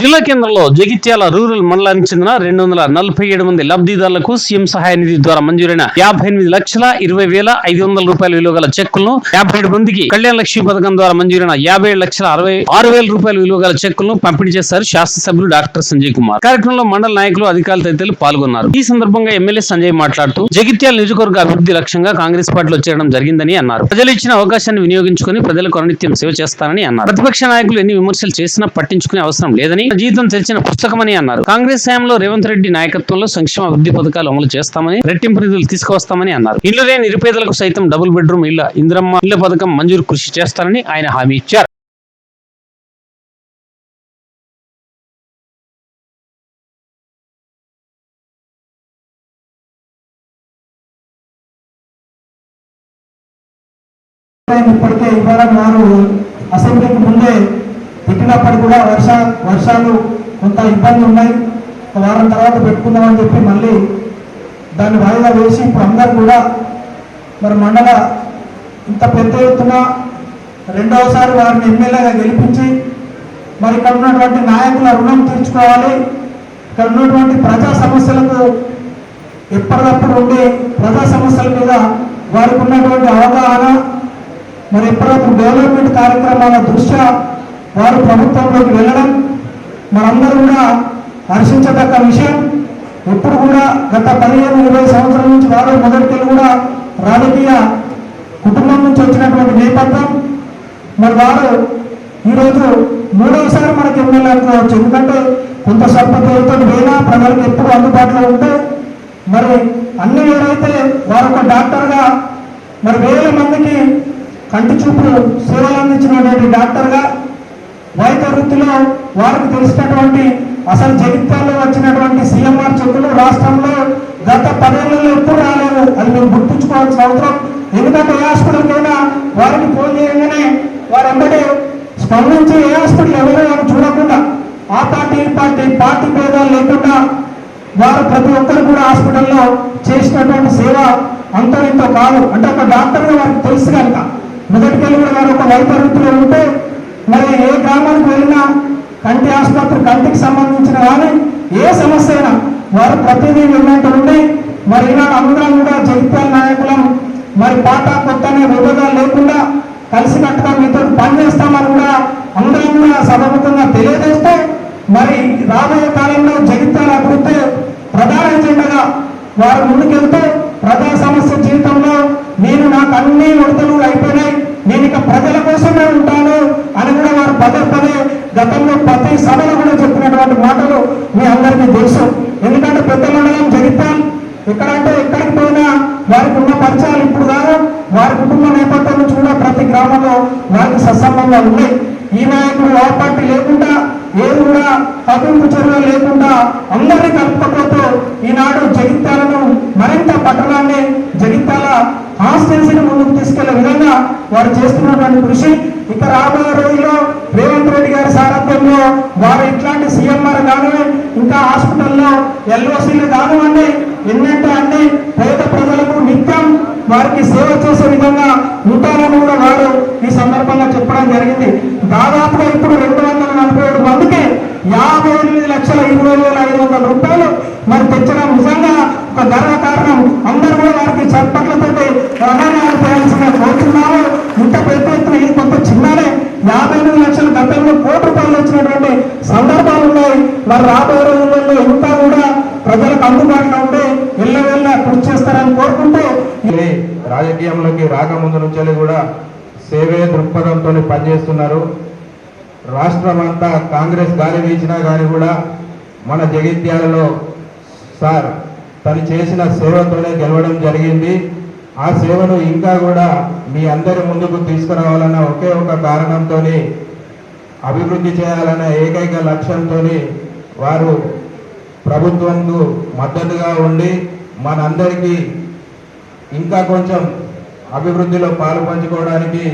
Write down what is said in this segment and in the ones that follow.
జిల్లా కేంద్రంలో జగిత్యాల రూరల్ మండలానికి చెందిన రెండు వందల నలభై ఏడు మంది లబ్ధిదారులకు సీఎం సహాయ నిధి ద్వారా మంజూరైన యాభై ఎనిమిది లక్షల ఇరవై వేల ఐదు వందల రూపాయల విలువ గల చెక్కులను యాభై ఏడు మందికి కళ్యాణ లక్ష్మి పథకం ద్వారా మంజూరైన యాభై ఏడు లక్షల అరవై ఆరు వేల రూపాయల విలువ గల చెక్కులను పంపిణీ చేశారు శాసనసభ్యులు డాక్టర్ సంజయ్ కుమార్. కార్యక్రమంలో మండల నాయకులు అధికారులు తదితరులు పాల్గొన్నారు. ఈ సందర్భంగా ఎమ్మెల్యే సంజయ్ మాట్లాడుతూ జగిత్యాల నియోజకవర్గ అభివృద్ధి లక్ష్యంగా కాంగ్రెస్ పార్టీలో చేరడం జరిగిందని అన్నారు. ప్రజలు ఇచ్చిన అవకాశాన్ని వినియోగించుకుని ప్రజలకు అనునిత్యం సేవ చేస్తానని అన్నారు. ప్రతిపక్ష నాయకులు ఎన్ని విమర్శలు చేసినా పట్టించుకునే అవసరం లేదని జీతం జీవితం తెలిసిన పుస్తకమని అన్నారు. కాంగ్రెస్ హయాంలో రేవంత్ రెడ్డి నాయకత్వంలో సంక్షేమ అభివృద్ధి పథకాలు అమలు చేస్తామని రెట్టింపు నిధులు తీసుకువస్తామని అన్నారు. ఇల్లు లేని నిరుపేదలకు సైతం డబుల్ బెడ్రూమ్ ఇళ్ళ ఇంద్రమ్మ ఇళ్ళ పథకం మంజూరు కృషి చేస్తారని ఆయన హామీ ఇచ్చారు. ఇప్పటికే ఇవాళ నాడు అసెంబ్లీకి ముందే పెట్టినప్పటికి కూడా వర్ష వర్షాలు కొంత ఇబ్బంది ఉన్నాయి. ఒక వారం తర్వాత పెట్టుకుందామని చెప్పి మళ్ళీ దాన్ని వాయిదా వేసి ఇప్పుడు కూడా మరి మండల ఇంత పెద్ద ఎత్తున రెండవసారి వారిని ఎమ్మెల్యేగా గెలిపించి మరి ఇక్కడ ఉన్నటువంటి నాయకుల రుణం తీర్చుకోవాలి. ఇక్కడ ఉన్నటువంటి ప్రజా సమస్యలకు ఎప్పటికప్పుడు ఉండే ప్రజా సమస్యల మీద వారికి ఉన్నటువంటి అవగాహన మరి ఎప్పటికప్పుడు డెవలప్మెంట్ కార్యక్రమాల దృష్ట్యా వారు ప్రభుత్వంలోకి వెళ్ళడం మనందరూ కూడా హర్షించదగ్గ విషయం. ఎప్పుడు కూడా గత పదిహేను ఇరవై సంవత్సరాల నుంచి వారు మొదటికెళ్ళి కూడా రాజకీయ కుటుంబం నుంచి వచ్చినటువంటి నేపథ్యం. మరి వారు ఈరోజు మూడవసారి మనకి ఎమ్మెల్యే అనుకోవచ్చు ఎందుకంటే కొంత స్వల్ప పోయినా ప్రజలకు ఎప్పుడు అందుబాటులో ఉంటే మరి అన్ని ఏదైతే వారు ఒక డాక్టర్గా మరి వేల మందికి కంటి చూపు సేవలు అందించినటువంటి డాక్టర్గా వైద్య వృత్తిలో వారికి తెలిసినటువంటి అసలు జగిత్యాల్లో వచ్చినటువంటి సీఎంఆర్ చెక్కులు రాష్ట్రంలో గత పదేళ్ళలో ఎప్పుడు రాలేదు. అది మేము గుర్తుంచుకోవాల్సిన అవసరం. ఎందుకంటే ఏ హాస్పిటల్కైనా వారికి ఫోన్ చేయగానే వారందరూ స్పందించి ఏ హాస్పిటల్ ఎవరో వారు చూడకుండా ఆ పార్టీ ఈ పార్టీ పార్టీ భేదాలు లేకుండా వారు ప్రతి ఒక్కరు కూడా హాస్పిటల్లో చేసినటువంటి సేవ అంతో ఇంతో కాదు. అంటే ఒక డాక్టర్గా వారికి తెలుసు కనుక. మొదటికెళ్ళి కూడా వారు ఒక వైద్య వృత్తిలో ఉంటే మరి ఏ గ్రామానికి వెళ్ళినా కంటి ఆసుపత్రి కంటికి సంబంధించిన కానీ ఏ సమస్య అయినా వారు ప్రతిదీ విన్నట్టు ఉండి మరి ఈనాడు అందరం కూడా జగిత్యాల నాయకులం మరి పాట కొత్త అనే విభేదాలు లేకుండా కలిసికట్టుగా మీతో పనిచేస్తామని కూడా అందరం కూడా సభముఖంగా తెలియజేస్తే మరి రాబోయే కాలంలో జగిత్యాల అభివృద్ధి ప్రధాన ఎజెండాగా వారు ముందుకెళ్తూ ఈ నాయకుడు ఆ లేకుండా ఏది కూడా కవింపు చర్యలు లేకుండా అందరినీ కలుపుకపోతూ ఈనాడు జగిత్యాలను మరింత పట్టణాన్ని జగిత్యాల కాన్స్టిట్యున్సీని ముందుకు తీసుకెళ్ళే విధంగా వారు చేస్తున్నటువంటి కృషి. ఇక రాబోయే రోజుల్లో రేవంత్ రెడ్డి గారి సారథ్యంలో వారు ఇట్లాంటి సీఎంఆర్ కానివ్వండి ఇంకా హాస్పిటల్లో ఎల్ఓసీలు కానివ్వండి ఎన్నంటే అన్ని పేద ప్రజలకు వారికి సేవ చేసే విధంగా ఉంటారని కూడా వారు ఈ సందర్భంగా చెప్పడం జరిగింది. దాదాపుగా ఇప్పుడు రెండు వందల నలభై ఏడు మందికి యాభై ఎనిమిది లక్షల ఇరవై వేల ఐదు వందల రూపాయలు మరి తెచ్చడం నిజంగా ఒక గర్వకారణం అందరూ కూడా వారికి చప్పట్లతో రవాణాలు చేయాల్సిన కోరుతున్నాము. ఇంత పెద్ద ఎత్తున ఇది కొంత చిన్ననే యాభై ఎనిమిది లక్షల గతంలో కోటి రూపాయలు వచ్చినటువంటి సందర్భాలు ఉన్నాయి. మరి రాబోయే రోజుల్లో ఇంకా కూడా ప్రజలకు అందుబాటులో ఉండి వెళ్ళ వెళ్ళ కృషి చేస్తారని కోరుకుంటూ రాజకీయంలోకి రాకముందు నుంచి కూడా సేవే దృక్పథంతో పనిచేస్తున్నారు. రాష్ట్రం అంతా కాంగ్రెస్ గాలి వీచినా కానీ కూడా మన జగిత్యాలలో సార్ తను చేసిన సేవతోనే గెలవడం జరిగింది. ఆ సేవను ఇంకా కూడా మీ అందరి ముందుకు తీసుకురావాలన్న ఒకే ఒక కారణంతో అభివృద్ధి చేయాలన్న ఏకైక లక్ష్యంతో వారు ప్రభుత్వంకు మద్దతుగా ఉండి మనందరికీ ఇంకా కొంచెం అభివృద్ధిలో పాలు పంచుకోవడానికి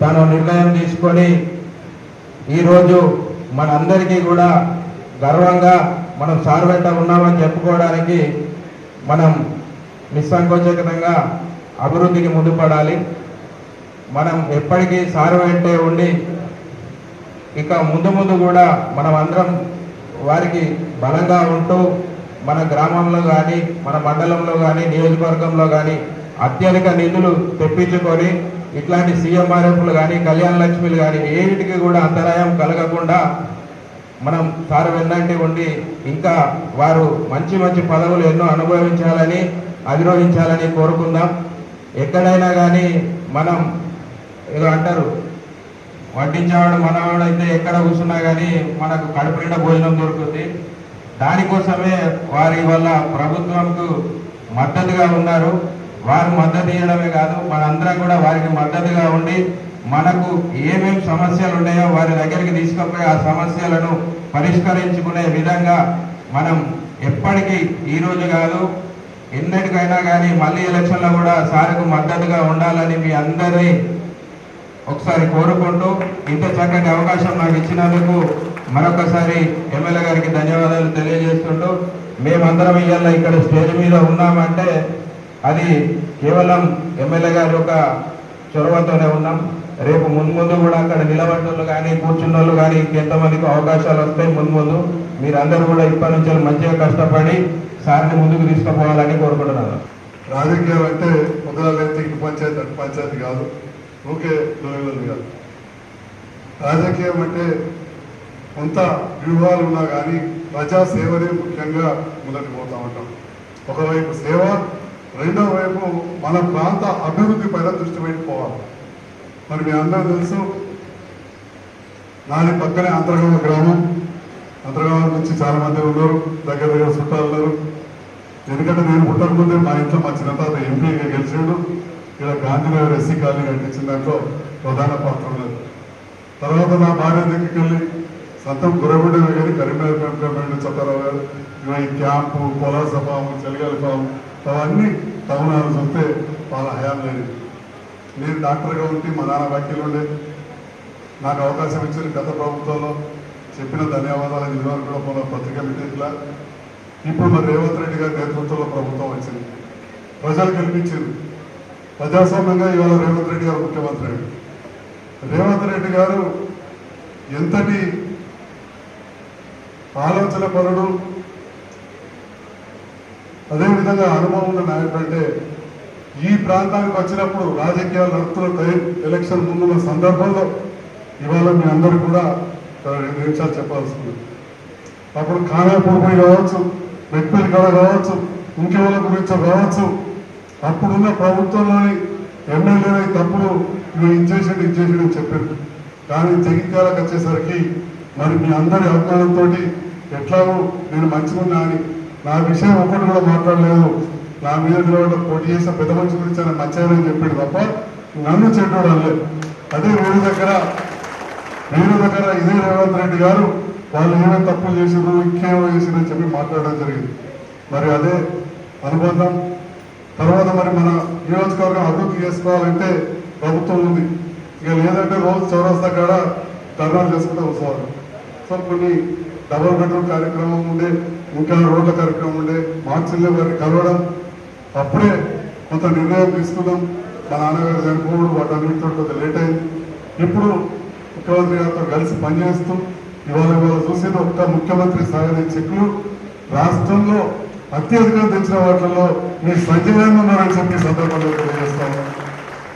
తాను నిర్ణయం తీసుకొని ఈరోజు మనందరికీ కూడా గర్వంగా మనం సార్ వెంట ఉన్నామని చెప్పుకోవడానికి మనం నిస్సంకోచకంగా అభివృద్ధికి ముందుపడాలి. మనం ఎప్పటికీ సార్ వెంటే ఉండి ఇక ముందు ముందు కూడా మనం అందరం వారికి బలంగా ఉంటూ మన గ్రామంలో కానీ మన మండలంలో కానీ నియోజకవర్గంలో కానీ అత్యధిక నిధులు తెప్పించుకొని ఇట్లాంటి సీఎంఆర్ఎఫ్లు కానీ కళ్యాణ లక్ష్మిలు కానీ ఏటికి కూడా అంతరాయం కలగకుండా మనం సారు వెన్నంటి ఉండి ఇంకా వారు మంచి మంచి పదవులు ఎన్నో అనుభవించాలని అధిరోహించాలని కోరుకుందాం. ఎక్కడైనా కానీ మనం ఏదో అంటారు వడ్డించేవాడు మనవాడు అయితే ఎక్కడ కూర్చున్నా కానీ మనకు కడుపు నిండా భోజనం దొరుకుతుంది దానికోసమే వారి వల్ల ప్రభుత్వంకు మద్దతుగా ఉన్నారు. వారు మద్దతు ఇవ్వడమే కాదు మనందరం కూడా వారికి మద్దతుగా ఉండి మనకు ఏమేమి సమస్యలు ఉన్నాయో వారి దగ్గరికి తీసుకుపోయి ఆ సమస్యలను పరిష్కరించుకునే విధంగా మనం ఎప్పటికీ ఈరోజు కాదు ఎన్నటికైనా కానీ మళ్ళీ ఎలక్షన్లో కూడా సార్కు మద్దతుగా ఉండాలని మీ అందరినీ ఒకసారి కోరుకుంటూ ఇంత చక్కటి అవకాశం నాకు ఇచ్చినందుకు మరొకసారి ఎమ్మెల్యే గారికి ధన్యవాదాలు తెలియజేస్తుంటూ మేమందరం ఇవాళ ఇక్కడ స్టేజ్ మీద ఉన్నామంటే అది కేవలం ఎమ్మెల్యే గారి యొక్క చొరవతోనే ఉన్నాం. రేపు ముందు ముందు కూడా అక్కడ నిలబడ్డోళ్ళు కానీ కూర్చున్నోళ్ళు కానీ ఇంకెంతమందికి అవకాశాలు వస్తాయి ముందు ముందు మీరందరూ కూడా ఇప్పటి నుంచి మంచిగా కష్టపడి సార్ని ముందుకు తీసుకుపోవాలని కోరుకుంటున్నాను. రాజకీయం అంటే పొద్దుగాలైతే ఇటు పంచాయతీ అంటే పంచాయతీ కాదు. ఓకే కాదు. రాజకీయం అంటే కొంత వ్యూహాలు ఉన్నా కానీ ప్రజా సేవనే ముఖ్యంగా ముందటి పోతా ఉంటాం. ఒకవైపు సేవ రెండో వైపు మన ప్రాంత అభివృద్ధి పైన దృష్టి పెట్టుకోవాలి. మరి మీ అందరూ తెలుసు నాది పక్కనే అంతర్గామ గ్రామం. అంతర్గామ నుంచి చాలా మంది ఉన్నారు దగ్గర దగ్గర చుట్టాలు ఉన్నారు. ఎందుకంటే నేను పుట్టక ముందే మా ఇంట్లో మా చిన్న తాత ఎంపీగా గెలిచాడు. ఇక్కడ గాంధీనగర్ ఎస్సీ కాలనీ కట్టించిన దాంట్లో ప్రధాన పాత్ర ఉన్నది. తర్వాత నా భార్య దగ్గరికి వెళ్ళి మొత్తం గురబిడ్డ కానీ కరీంనగర్ పెంపకమైన చట్టారావు గారు ఈ క్యాంపు పొలాస ఫాము చెలిగల ఫాము అవన్నీ టౌనాలు చూస్తే వాళ్ళ హయాం లేదు నేను డాక్టర్గా ఉంటే మా నాన్న వ్యాఖ్యలు ఉండే. నాకు అవకాశం ఇచ్చిన గత ప్రభుత్వంలో. చెప్పిన ధన్యవాదాలు ఇదివరకు కూడా మన పత్రికా మిత్రులా ఇప్పుడు మరి రేవంత్ రెడ్డి గారి నేతృత్వంలో ప్రభుత్వం వచ్చింది. ప్రజలు గెలిపించారు ప్రజాస్వామ్యంగా ఇవాళ రేవంత్ రెడ్డి గారు ముఖ్యమంత్రి రేవంత్ రెడ్డి గారు ఎంతటి ఆలోచన పరుడు. అదేవిధంగా అనుభవం ఉన్న నాయకుడు అంటే ఈ ప్రాంతానికి వచ్చినప్పుడు రాజకీయాలు నడుపుతున్న టైం ఎలక్షన్ ముందున్న సందర్భంలో ఇవాళ మీ అందరూ కూడా రెండు నిమిషాలు చెప్పాల్సింది. అప్పుడు ఖానాపూర్ పోయి కావచ్చు మెట్పల్లి కాడ కావచ్చు ఇంకెవరి గురించి కావచ్చు అప్పుడున్న ప్రభుత్వంలోని ఎమ్మెల్యేలై తప్పుడు ఇవి ఇచ్చేసాడు ఇచ్చేసాడు అని చెప్పారు. కానీ జగిత్యాలకు వచ్చేసరికి మరి మీ అందరి అభిమానంతో ఎట్లాగో నేను మంచిగున్నా అని నా విషయం ఒకటి కూడా మాట్లాడలేదు. నా మీద పోటీ చేసిన పెద్ద మనిషి గురించి ఆయన మంచిగానే చెప్పాడు తప్ప నన్ను చెడ్డోడు అనలేదు అదే వేరే దగ్గర వీరి దగ్గర ఇదే రేవంత్ రెడ్డి గారు వాళ్ళు ఏమేమి తప్పులు చేసిరు ఇంకేమో చేసిరు అని చెప్పి మాట్లాడడం జరిగింది. మరి అదే అనుబంధం. తర్వాత మరి మన నియోజకవర్గం అభివృద్ధి చేసుకోవాలంటే ప్రభుత్వం ఉంది. ఇక లేదంటే రోజు చౌరస్తా కాడ ధర్నాలు చేసుకుంటూ వస్తారు సార్ కొన్ని డబల్ బెడ్రూమ్ కార్యక్రమం ఉండే ఇంకా రోడ్ల కార్యక్రమం ఉండే మార్చిల్లో వారిని కలవడం అప్పుడే కొంత నిర్ణయం తీసుకున్నాం. మా నాన్నగారు చనిపోవడం వాటన్నిటితో కొంత లేట్ అయింది. ఇప్పుడు ముఖ్యమంత్రి గారితో కలిసి పనిచేస్తూ ఇవాళ ఇవాళ చూసేది ఒక్క ముఖ్యమంత్రి సాగని చెక్కులు రాష్ట్రంలో అత్యధికంగా తెచ్చిన వాటిల్లో మీ సజీవంగా ఉన్నారని చెప్పి సందర్భంలో సందర్భంగా తెలియజేస్తాను.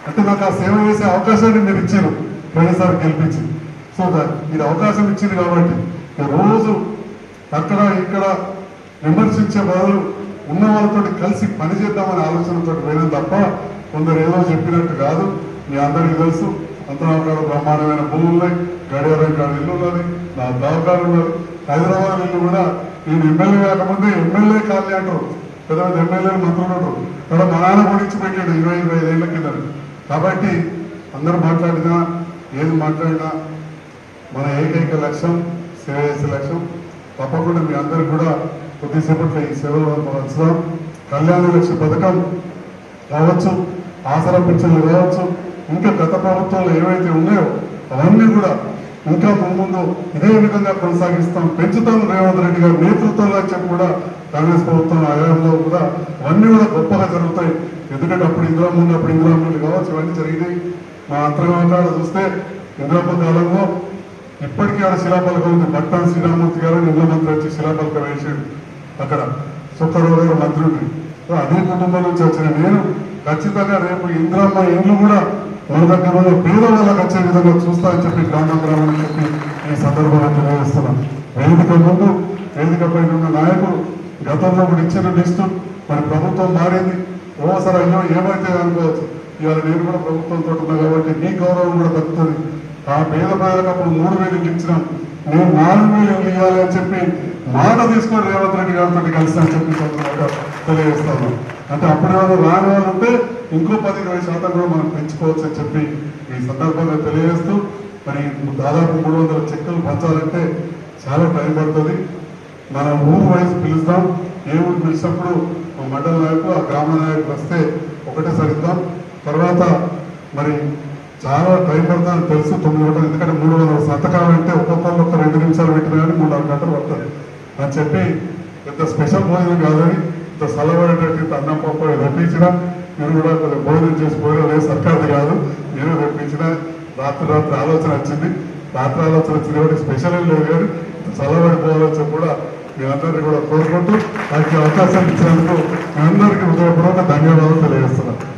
అంటే నాకు ఆ సేవ చేసే అవకాశాన్ని మీరు ఇచ్చారు. పోయినసారి గెలిపించింది. సో మీరు అవకాశం ఇచ్చింది కాబట్టి రోజు అక్కడ ఇక్కడ విమర్శించే బదులు ఉన్న వాళ్ళతో కలిసి పనిచేద్దామనే ఆలోచనతో వేయడం తప్ప కొందరు ఏదో చెప్పినట్టు కాదు. మీ అందరికీ తెలుసు అంతరాకాడ బ్రహ్మాండమైన భూములు ఉన్నాయి. గడియారం కాడ ఇల్లు ఉన్నది నా దావకాలు ఉన్నారు హైదరాబాద్ ఇల్లు కూడా నేను ఎమ్మెల్యే కాకముందే ఎమ్మెల్యే కాలనీ అంటారు. పెద్ద పెద్ద ఎమ్మెల్యేలు మంత్రులు ఉంటారు. ఇక్కడ మా నాన్న పొడిచి పెట్టాడు ఇరవై ఇరవై ఐదేళ్ళ కింద కాబట్టి అందరూ మాట్లాడినా ఏది మాట్లాడినా మన ఏకైక లక్ష్యం సేవ చేసే లక్ష్యం. తప్పకుండా మీ అందరికి కూడా కొద్దిసేపట్లో ఈ సేవలో మనం వచ్చాం కళ్యాణ లక్ష్య పథకం కావచ్చు ఆసరా పింఛన్లు కావచ్చు ఇంకా గత ప్రభుత్వంలో ఏవైతే ఉన్నాయో అవన్నీ కూడా ఇంకా ముందు ఇదే విధంగా కొనసాగిస్తాం. పెంచుతాం రేవంత్ రెడ్డి గారి నేతృత్వంలో చెప్పి కూడా కాంగ్రెస్ ప్రభుత్వం హయాంలో కూడా అవన్నీ కూడా గొప్పగా జరుగుతాయి. ఎందుకంటే అప్పుడు ఇందిరామ్మ ఉన్నప్పుడు ఇందిరామ్మ కావచ్చు ఇవన్నీ జరిగినాయి. మా అంతర్గత చూస్తే ఇందిరామ్మ కాలంలో ఇప్పటికీ ఆడ శిలాపలకం ఉంది. పట్టాన్ శ్రీరామూర్తి గారు నిన్న మంత్రి వచ్చి శిలాపలకం వేసాడు అక్కడ. సుక్కరావు గారు మంత్రుడిని సో అదే కుటుంబం నుంచి వచ్చిన నేను ఖచ్చితంగా రేపు ఇంద్రమ్మ ఇండ్లు కూడా మన దగ్గర ఉన్న పేదవాళ్ళకి వచ్చే విధంగా చూస్తా అని చెప్పి గ్రామ గ్రామం చెప్పి ఈ సందర్భంగా తెలియజేస్తున్నాను. వేదిక ముందు వేదిక పైన ఉన్న నాయకుడు గతంలో కూడా ఇచ్చిన లిస్టు మరి ప్రభుత్వం మారింది. ఓసారి అయ్యో ఏమైతే అనుకోవచ్చు ఇవాళ నేను కూడా ప్రభుత్వంతో ఉన్నా కాబట్టి నీ గౌరవం కూడా దక్కుతుంది ఆ పేద ప్రజలకు అప్పుడు మూడు వేలు ఇచ్చినాం నేను నాలుగు వేలు ఇవ్వాలి అని చెప్పి మాట తీసుకొని రేవంత్ రెడ్డి గారితో కలిసి అని చెప్పి తెలియజేస్తాను. అంటే అప్పుడు ఏమైనా రాని వాళ్ళు ఉంటే ఇంకో పది ఇరవై శాతం కూడా మనం పెంచుకోవచ్చు అని చెప్పి ఈ సందర్భంగా తెలియజేస్తూ మరి దాదాపు మూడు వందల చెక్కులు పంచాలంటే చాలా టైం పడుతుంది. మనం ఊరు వయసు పిలుస్తాం. ఏ ఊరు పిలిచినప్పుడు మండల నాయకులు ఆ గ్రామ నాయకులు వస్తే ఒకటే సరిద్దాం తర్వాత మరి చాలా టైం పడుతుందని తెలుసు తొమ్మిది గంటలు ఎందుకంటే మూడు వందల సంతకాలు అంటే ఒక్కొక్కరు ఒక రెండు నిమిషాలు పెట్టినా కానీ మూడు గంటలు పడుతుంది అని చెప్పి పెద్ద స్పెషల్ భోజనం కాదని ఇంత సలవడేటట్టు ఇంత అన్నం పప్పు తెప్పించిన మీరు కూడా కొంచెం భోజనం చేసి పోయినా లేదు సర్కార్ది కాదు. నేను రప్పించిన రాత్రి రాత్రి ఆలోచన వచ్చింది. రాత్రి ఆలోచన వచ్చింది కాబట్టి స్పెషల్ ఏం లేదు కానీ చల్లబడిపోవాలని కూడా మీ అందరినీ కూడా కోరుకుంటూ నాకు అవకాశం ఇచ్చినందుకు మీ అందరికీ హృదయపూర్వక ధన్యవాదాలు తెలియజేస్తున్నాను.